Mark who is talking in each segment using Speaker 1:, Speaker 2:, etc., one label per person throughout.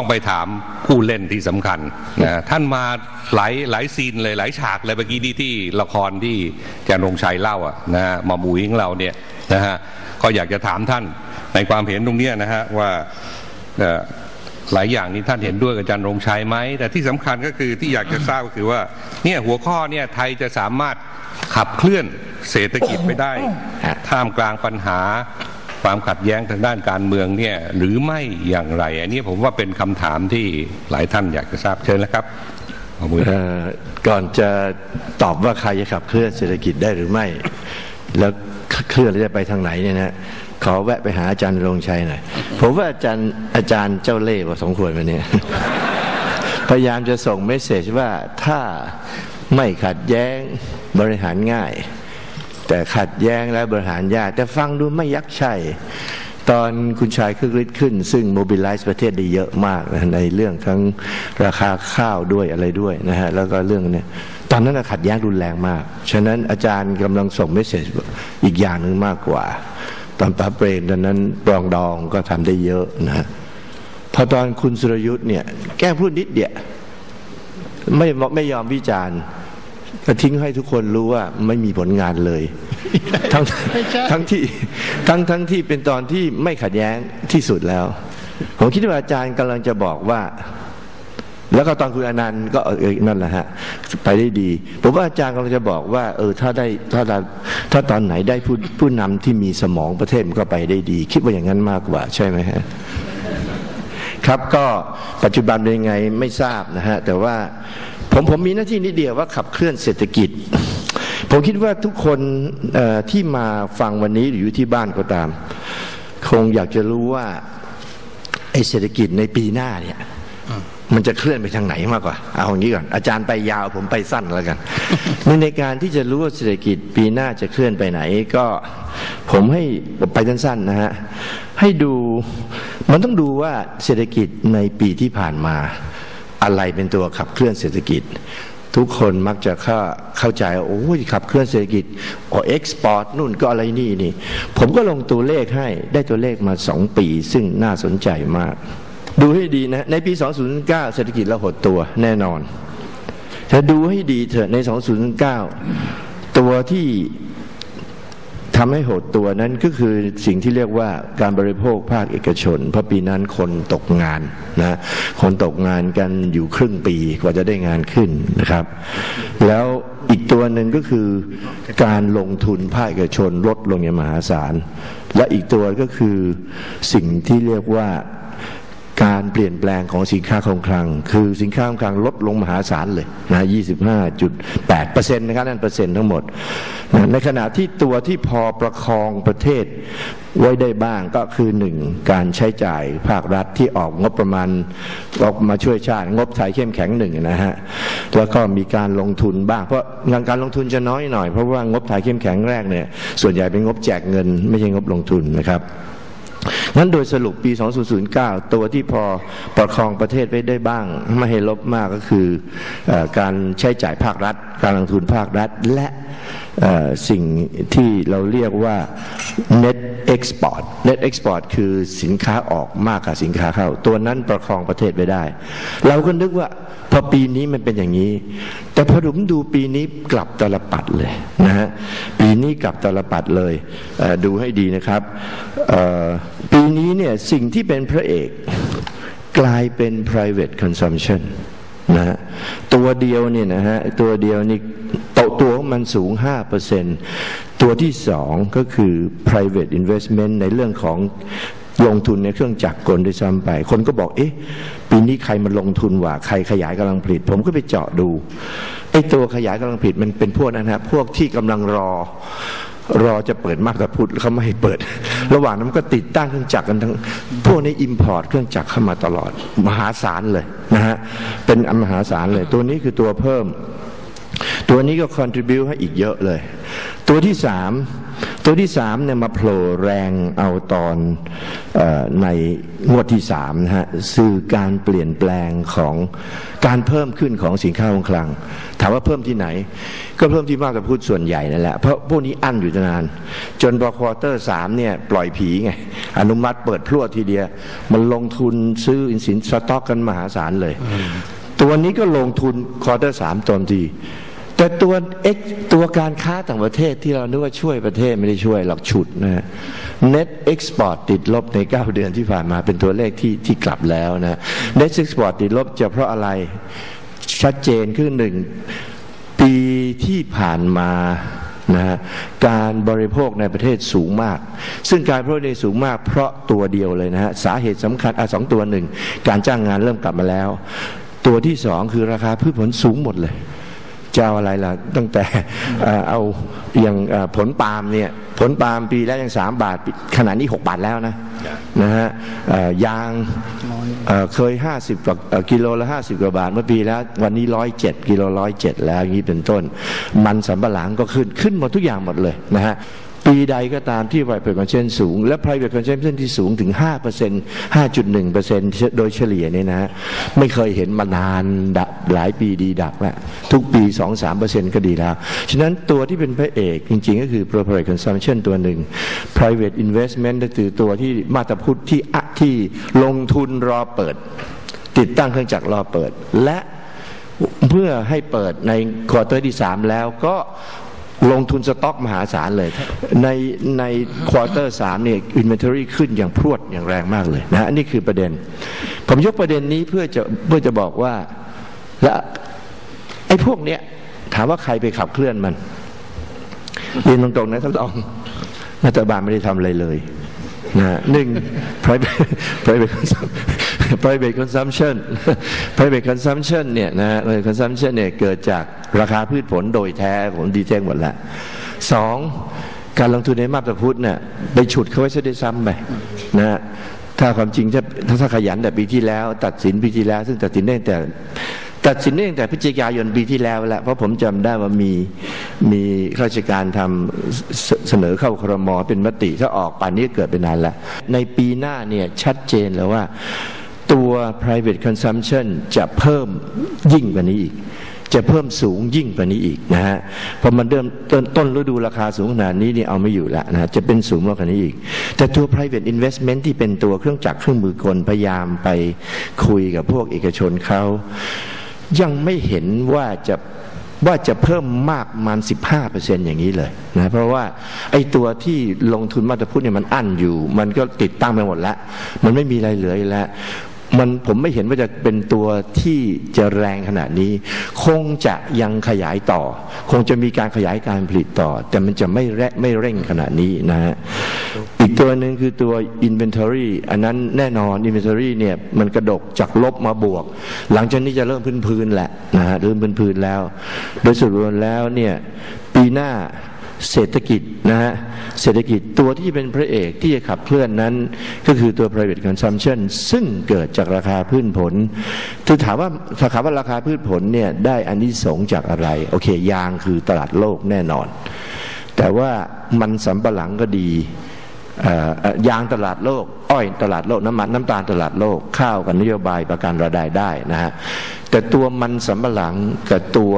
Speaker 1: ต้องไปถามผู้เล่นที่สำคัญนะท่านมาหลายหลายซีนเลยหลายฉากเลยเมื่อกี้นี้ที่ละครที่อาจารย์รงชัยเล่าอะนะฮะมาบุยของเราเนี่ยนะฮะก็อยากจะถามท่านในความเห็นตรงเนี้ยนะฮะว่าเอ่อหลายอย่างนี้ท่านเห็นด้วยกับอาจารย์รงชัยไหมแต่ที่สำคัญก็คือที่อยากจะทราบก็คือว่าเนี่ยหัวข้อเนี่ยไทยจะสามารถขับเคลื่อนเศรษฐกิจไปได้ท่ามกลางปัญหา ความขัดแย้งทางด้านการเมืองเนี่ยหรือไม่อย่างไร อันนี้ผมว่าเป็นคำถามที่หลายท่านอยากจะทราบเชิญแล้วครับ
Speaker 2: ก่อนจะตอบว่าใครจะขับเคลื่อนเศรษฐกิจได้หรือไม่ แล้วเคลื่อนจะไปทางไหนเนี่ยนะขอแวะไปหาอาจารย์รงชัยหน่อยผมว่าอาจารย์อาจารย์เจ้าเล่ห์พอสมควรมาเนี่ยพยายามจะส่งเมสเซจว่าถ้าไม่ขัดแย้งบริหารง่าย แต่ขัดแย้งและบริหารยากแต่ฟังดูไม่ยักษ์ใช่ตอนคุณชายคึกฤทธิ์ขึ้น ซึ่งโมบิลไลซ์ประเทศได้เยอะมากนะในเรื่องทั้งราคาข้าวด้วยอะไรด้วยนะฮะแล้วก็เรื่องเนี้ยตอนนั้นขัดแย้งรุนแรงมาก ฉะนั้นอาจารย์กำลังส่งเมสเซจอีกอย่างหนึ่งมากกว่า ตอนป้าเปรมตอนนั้นปรองดองก็ทำได้เยอะนะฮะพอตอนคุณสุรยุทธ์เนี่ยแก้พูดนิดเดียวไม่ไม่ยอมวิจารณ์ ก็ทิ้งให้ทุกคนรู้ว่าไม่มีผลงานเลย ทั้งทั้งที่ทั้งทั้งที่เป็นตอนที่ไม่ขัดแย้งที่สุดแล้ว ผมคิดว่าอาจารย์กำลังจะบอกว่า แล้วก็ตอนคุณอนันต์ก็เออนั่นแหละฮะ ไปได้ดี ผมว่าอาจารย์กำลังจะบอกว่า เออ ถ้าได้ถ้าเราถ้าตอนไหนได้ผู้ผู้นำที่มีสมองประเทศมันก็ไปได้ดี คิดว่าอย่างนั้นมากกว่า ใช่ไหมฮะครับก็ปัจจุบันเป็นยังไงไม่ทราบนะฮะแต่ว่า ผมผมมีหน้าที่นิดเดียวว่าขับเคลื่อนเศรษฐกิจ ผมคิดว่าทุกคนที่มาฟังวันนี้หรืออยู่ที่บ้านก็ตาม คงอยากจะรู้ว่าไอ้เศรษฐกิจในปีหน้าเนี่ยมันจะเคลื่อนไปทางไหนมากกว่า เอาอย่างนี้ก่อน อาจารย์ไปยาวผมไปสั้นแล้วกันในการที่จะรู้ว่าเศรษฐกิจปีหน้าจะเคลื่อนไปไหน ก็ผมให้ไปสั้นๆนะฮะให้ดูมันต้องดูว่าเศรษฐกิจในปีที่ผ่านมา อะไรเป็นตัวขับเคลื่อนเศรษฐกิจ ทุกคนมักจะเข้าเข้าใจว่าโอ้ยขับเคลื่อนเศรษฐกิจอ๋อเอ็กซ์พอร์ตนู่นก็อะไรนี่นี่ ผมก็ลงตัวเลขให้ได้ตัวเลขมาสองปี ซึ่งน่าสนใจมาก ดูให้ดีนะ ในปี 2009 เศรษฐกิจเราหดตัวแน่นอนแต่ดูให้ดีเถอะใน 2009 ตัวที่ ทำให้หดตัวนั้นก็คือสิ่งที่เรียกว่าการบริโภคภาคเอกชน เพราะปีนั้นคนตกงานนะคนตกงานกันอยู่ครึ่งปีกว่าจะได้งานขึ้นนะครับ แล้วอีกตัวหนึ่งก็คือการลงทุนภาคเอกชนลดลงอย่างมหาศาล และอีกตัวก็คือสิ่งที่เรียกว่า การเปลี่ยนแปลงของสินค้าคงคลัง คือสินค้าคงคลังลดลงมหาศาลเลยนะ25.8เปอร์เซ็นต์นะครับนั่นเปอร์เซ็นต์ทั้งหมดนะในขณะที่ตัวที่พอประคองประเทศไว้ได้บ้างก็คือหนึ่งการใช้จ่ายภาครัฐที่ออกงบประมาณออกมาช่วยชาติงบไทยเข้มแข็งหนึ่งนะฮะแล้วก็มีการลงทุนบ้าง เพราะงานการลงทุนจะน้อยหน่อยเพราะว่างบไทยเข้มแข็งแรกเนี่ยส่วนใหญ่เป็นงบแจกเงิน ไม่ใช่งบลงทุนนะครับ งั้นโดยสรุปปี 2009 ตัวที่พอประคองประเทศไว้ได้บ้าง ไม่ให้ลบมากก็คืออการใช้จ่ายภาครัฐ การลงทุนภาครัฐ และสิ่งที่เราเรียกว่า net export net export คือสินค้าออกมากกว่าสินค้าเข้า ตัวนั้นประคองประเทศไว้ได้ เราก็นึกว่า พอปีนี้มันเป็นอย่างนี้ แต่พอผมดูปีนี้กลับตลปัดเลยนะฮะปีนี้กลับตลปัดเลยเดูให้ดีนะครับปีนี้เนี่ยสิ่งที่เป็นพระเอกกลายเป็น private consumption นะฮะตัวเดียวเนี่ยนะฮะตัวเดียวนี่ตตัวของมันสูง 5%ตัวที่สองก็คือ private investment ในเรื่องของ ลงทุนในเครื่องจักรกลด้วยซ้ำไป คนก็บอกเอ๊ะปีนี้ใครมาลงทุนว่าใครขยายกำลังผลิต ผมก็ไปเจาะดูไอ้ตัวขยายกำลังผลิตมันเป็นพวกนั้นฮะพวกที่กำลังรอรอจะเปิดมาตรพุทธเขาไม่ให้เปิด ระหว่างนั้นมันก็ติดตั้งเครื่องจักรกันทั้ง พวกนี้อิมพอร์ตเครื่องจักรเข้ามาตลอด มหาศาลเลยนะฮะ เป็นอันมหาศาลเลย ตัวนี้คือตัวเพิ่ม ตัวนี้ก็ contribu ให้อีกเยอะเลย ตัวที่สามตัวที่สามเนี่ยมาโผล่แรงเอาตอน ในงวดที่สามนะฮะสื่อการเปลี่ยนแปลงของการเพิ่มขึ้นของสินค้าคงคลัง ถามว่าเพิ่มที่ไหน ก็เพิ่มที่มากกว่าพูดส่วนใหญ่นั่นแหละเพราะพวกนี้อั้นอยู่นาน จนพอควอเตอร์สามเนี่ยปล่อยผีไง อนุมัติเปิดพรวดทีเดียว มันลงทุนซื้ออินสินสต็อกกันมหาศาลเลย ตัวนี้ก็ลงทุนควอเตอร์สามตอนที แต่ตัวเอ็กตัวการค้าต่างประเทศที่เรานึกว่าช่วยประเทศไม่ได้ช่วยหรอกฉุดนะฮะ net export ติดลบใน 9 เดือนที่ผ่านมาเป็นตัวเลขที่ที่กลับแล้วนะ net export ติดลบจะเพราะอะไรชัดเจนคือหนึ่งปีที่ผ่านมานะฮะการบริโภคในประเทศสูงมาก ซึ่งการบริโภคในสูงมากเพราะตัวเดียวเลยนะฮะสาเหตุสำคัญอะสองตัวหนึ่งการจ้างงานเริ่มกลับมาแล้ว ตัวที่สองคือราคาพืชผลสูงหมดเลย จะเอาอะไรล่ะตั้งแต่เอ่อเอาอย่างเอ่อผลปาล์มเนี่ยผลปาล์มปีแล้วยังสามบาทขณะนี้หกบาทแล้วนะนะฮะเอ่อยางเอ่อเคยห้าสิบกว่าเอ่อกิโลละห้าสิบกว่าบาทเมื่อปีแล้ว วันนี้ร้อยเจ็ดกิโลร้อยเจ็ดแล้วอย่างนี้เป็นต้น มันสำปะหลังก็ขึ้นขึ้นหมดทุกอย่างหมดเลยนะฮะ ปีใดก็ตามที่ private consumption สูง และ private consumption ที่สูงถึง 5% 5.1%โดยเฉลี่ยเนี่ยนะไม่เคยเห็นมานานดะหลายปีดีดักแล้วทุกปี 2-3%ก็ดีแล้ว ฉะนั้นตัวที่เป็นพระเอกจริง ๆ ก็คือ private consumption ตัวหนึ่ง private investment ก็คือตัวที่มาตรพุทธที่อะที่ลงทุนรอเปิด ติดตั้งเครื่องจักรรอเปิดและเพื่อให้เปิดในควอเตอร์ที่ 3 แล้วก็ ลงทุนสต็อกมหาศาลเลย ในในควอเตอร์สามเนี่ยอินเวนทอรี่ขึ้นอย่างพรวดอย่างแรงมากเลยนะนนี้คือประเด็น ผมยกประเด็นนี้เพื่อจะเพื่อจะบอกว่าและไอ้พวกเนี้ยถามว่าใครไปขับเคลื่อนมันเรียนตรงๆนะท่านรองรัฐบาลไม่ได้ทำอะไรเลยนะหนึ่ง private private private consumption private consumption เนี่ยนะฮะ private consumption เนี่ยเกิดจากราคาพืชผลโดยแท้ผมดีแจ้งหมดแล้วสองการลงทุนในมาตรพุทธเนี่ยไปฉุดเขาไว้ซะด้วยซ้ำไปนะฮะถ้าความจริงถ้าถ้าขยันแต่ปีที่แล้ว ตัดสินปีที่แล้ว ซึ่งตัดสินได้ตั้งแต่ตัดสินได้ตั้งแต่พฤศจิกายนปีที่แล้วแหละเพราะผมจำได้ว่ามีมีข้าราชการทำเสเสนอเข้าครมเป็นมติถ้าออกป่านนี้เกิดไปนานแล้วในปีหน้าเนี่ยชัดเจนแล้วว่า ตัว private consumption จะเพิ่มยิ่งกว่านี้อีก จะเพิ่มสูงยิ่งกว่านี้อีกนะฮะพอมันเริ่มต้นต้นฤดูราคาสูงขนาดนี้นี่เอาไม่อยู่แล้วนะฮะจะเป็นสูงมากกว่านี้อีก แต่ตัว private investment ที่เป็นตัวเครื่องจักรเครื่องมือกลพยายามไปคุยกับพวกเอกชนเขายังไม่เห็นว่าจะว่าจะเพิ่มมากมัน 15%อย่างนี้เลยนะเพราะว่าไอ้ตัวที่ลงทุนมาตรพุทธเนี่ยมันอั้นอยู่ มันก็ติดตั้งไปหมดแล้ว มันไม่มีอะไรเหลืออีกแล้ว มันผมไม่เห็นว่าจะเป็นตัวที่จะแรงขนาดนี้ คงจะยังขยายต่อ คงจะมีการขยายการผลิตต่อ แต่มันจะไม่แรไม่เร่งขนาดนี้นะฮะอีกตัวหนึ่งคือตัว inventory อันนั้นแน่นอน inventory เนี่ยมันกระดกจากลบมาบวก หลังจากนี้จะเริ่มพื้นๆแหละนะฮะเริ่มพื้นๆแล้ว โดยสรุปแล้วเนี่ยปีหน้า เศรษฐกิจนะฮะเศรษฐกิจตัวที่เป็นพระเอกที่จะขับเคลื่อนนั้น ก็คือตัว private consumption ซึ่งเกิดจากราคาพืชผลคือถามว่าถ้าถามว่าราคาพืชผลเนี่ยได้อันนี้สงส์จากอะไร โอเค ยางคือตลาดโลกแน่นอน แต่ว่ามันสำปะหลังก็ดียางตลาดโลก อ้อยตลาดโลกน้ำมันน้ำตาลตลาดโลกข้าวกับนโยบายประกันรายได้ได้นะฮะแต่ตัวมันสำปะหลังกับตัว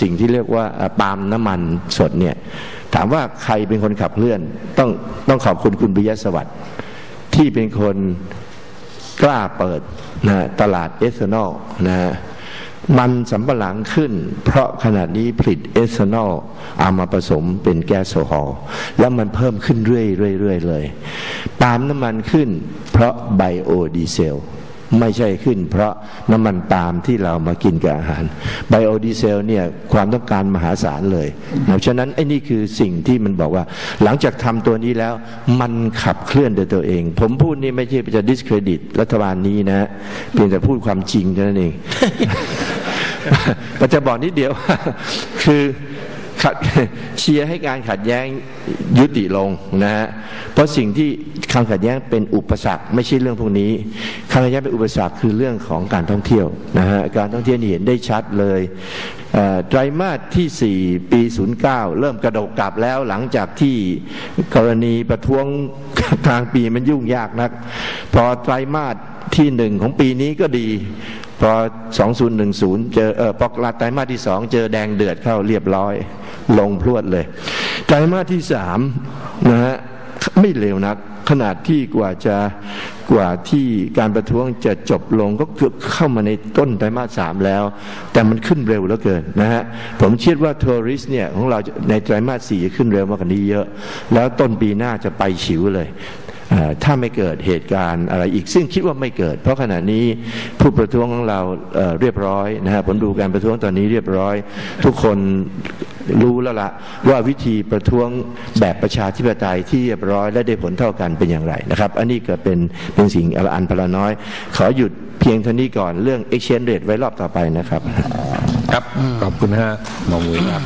Speaker 2: สิ่งที่เรียกว่าปาล์มน้ำมันสดเนี่ยถามว่าใครเป็นคนขับเคลื่อน ต้องต้องขอบคุณคุณปิยสวัสดิ์ที่เป็นคนกล้าเปิดนะตลาดเอทานอลนะฮะมันสำปะหลังขึ้น เพราะขณะนี้ผลิตเอทานอลเอามาผสมเป็นแก๊สโซฮอลแล้วมันเพิ่มขึ้นเรื่อยๆเลย ปาล์มน้ำมันขึ้น เพราะไบโอดีเซล ไม่ใช่ขึ้น เพราะน้ำมันปาล์มที่เรามากินกับอาหาร ไบโอดีเซลเนี่ยความต้องการมหาศาลเลยนะฉะนั้นไอ้นี่คือสิ่งที่มันบอกว่า หลังจากทำตัวนี้แล้วมันขับเคลื่อนโดยตัวเอง ผมพูดนี่ไม่ใช่จะดิสเครดิตรัฐบาลนี้นะเพียงแต่พูดความจริงเท่านั้นเองมันจะบอกนิดเดียวว่าคือ ขัดเชียร์ให้การขัดแย้งยุติลงนะฮะเพราะสิ่งที่ความขัดแย้งเป็นอุปสรรคไม่ใช่เรื่องพวกนี้ความขัดแย้งเป็นอุปสรรคคือเรื่องของการท่องเที่ยวนะฮะการท่องเที่ยวนี่เห็นได้ชัดเลยไตรมาสที่ 4 ปี 09 เริ่มกระโดดกลับแล้วหลังจากที่กรณีประท้วงกลางปีมันยุ่งยากนัก พอไตรมาสที่หนึ่งของปีนี้ก็ดีพอ 2010 เจอเออพอไตรมาสที่สองเจอแดงเดือดเข้าเรียบร้อย ลงพรวดเลยไตรมาสที่สามนะฮะไม่เร็วนัก ขนาดที่กว่าจะกว่าที่การประท้วงจะจบลงก็เกือบเข้ามาในต้นไตรมาสสามแล้ว แต่มันขึ้นเร็วเหลือเกินนะฮะผมเชื่อว่าทัวริสเนี่ยของเราในไตรมาสสี่จะขึ้นเร็วมากกว่านี้เยอะ แล้วต้นปีหน้าจะไปฉิวเลยถ้าไม่เกิดเหตุการณ์อะไรอีกซึ่งคิดว่าไม่เกิด เพราะขณะนี้ผู้ประท้วงของเราเเรียบร้อยนะฮะผลดูการประท้วงตอนนี้เรียบร้อย ทุกคน รู้แล้วละว่าวิธีประท้วงแบบประชาธิปไตยที่เรียบร้อยและได้ผลเท่ากันเป็นอย่างไรนะครับ อันนี้ก็เป็นเป็นสิ่งอันพลาน้อย ขอหยุดเพียงเท่านี้ก่อนเรื่อง exchange rate ไว้รอบต่อไปนะครับ
Speaker 1: ครับขอบคุณฮะหมอมุยครับ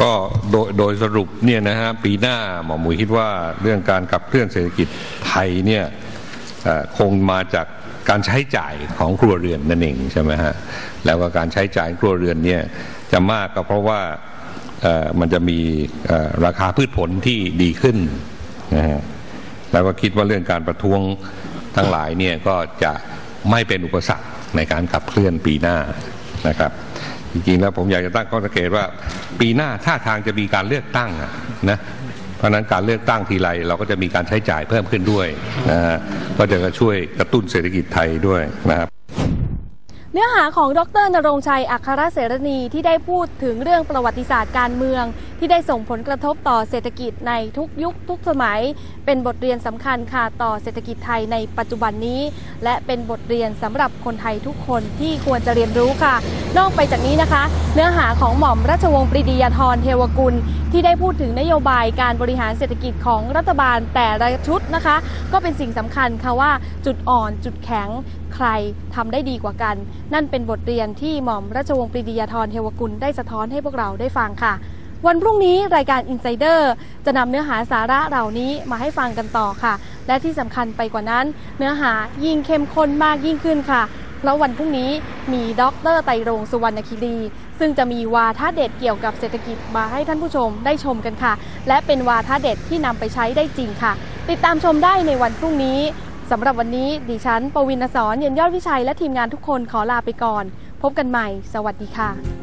Speaker 1: ก็โดยโดยสรุปเนี่ยนะฮะปีหน้าหมอหมุยคิดว่าเรื่องการขับเคลื่อนเศรษฐกิจไทยเนี่ยเอ่อคงมาจาก การใช้จ่ายของครัวเรือนนั่นเองใช่ไหมฮะแล้วก็การใช้จ่ายครัวเรือนเนี่ยจะมากก็เพราะว่ามันจะมีราคาพืชผลที่ดีขึ้นนะฮะแล้วก็คิดว่าเรื่องการประท้วงทั้งหลายเนี่ยก็จะไม่เป็นอุปสรรคในการขับเคลื่อนปีหน้านะครับ จริงๆแล้วผมอยากจะตั้งข้อสังเกตว่า ปีหน้าท่าทางจะมีการเลือกตั้งนะ เพราะนั้นการเลือกตั้งทีไรเราก็จะมีการใช้จ่ายเพิ่มขึ้นด้วยนะฮะก็จะช่วยกระตุ้นเศรษฐกิจไทยด้วยนะครับ
Speaker 3: เนื้อหาของดรนรงชัยอัครเสรณีที่ได้พูดถึงเรื่องประวัติศาสตร์การเมืองที่ได้ส่งผลกระทบต่อเศรษฐกิจในทุกยุคทุกสมัย เป็นบทเรียนสำคัญค่ะต่อเศรษฐกิจไทยในปัจจุบันนี้ และเป็นบทเรียนสำหรับคนไทยทุกคนที่ควรจะเรียนรู้ค่ะ นอกไปจากนี้นะคะ เนื้อหาของหม่อมราชวงศ์ปรีดียาธรเทวกุล ที่ได้พูดถึงนโยบายการบริหารเศรษฐกิจของรัฐบาลแต่ละชุดนะคะ ก็เป็นสิ่งสำคัญค่ะว่าจุดอ่อนจุดแข็งใครทำได้ดีกว่ากัน นั่นเป็นบทเรียนที่หม่อมราชวงศ์ปรีดียาธรเทวกุลได้สะท้อนให้พวกเราได้ฟังค่ะ วันพรุ่งนี้รายการ Insider จะนำเนื้อหาสาระเหล่านี้มาให้ฟังกันต่อค่ะ และที่สำคัญไปกว่านั้น เนื้อหายิ่งเข้มข้นมากยิ่งขึ้นค่ะ เพราะวันพรุ่งนี้มีดรไตรรงสุวรรณคิรี ซึ่งจะมีวาทะเด็ดเกี่ยวกับเศรษฐกิจมาให้ท่านผู้ชมได้ชมกันค่ะ และเป็นวาทะเด็ดที่นำไปใช้ได้จริงค่ะ ติดตามชมได้ในวันพรุ่งนี้สำหรับวันนี้ดิฉันปวินสอนเย็นยอดวิชัยและทีมงานทุกคนขอลาไปก่อน พบกันใหม่ สวัสดีค่ะ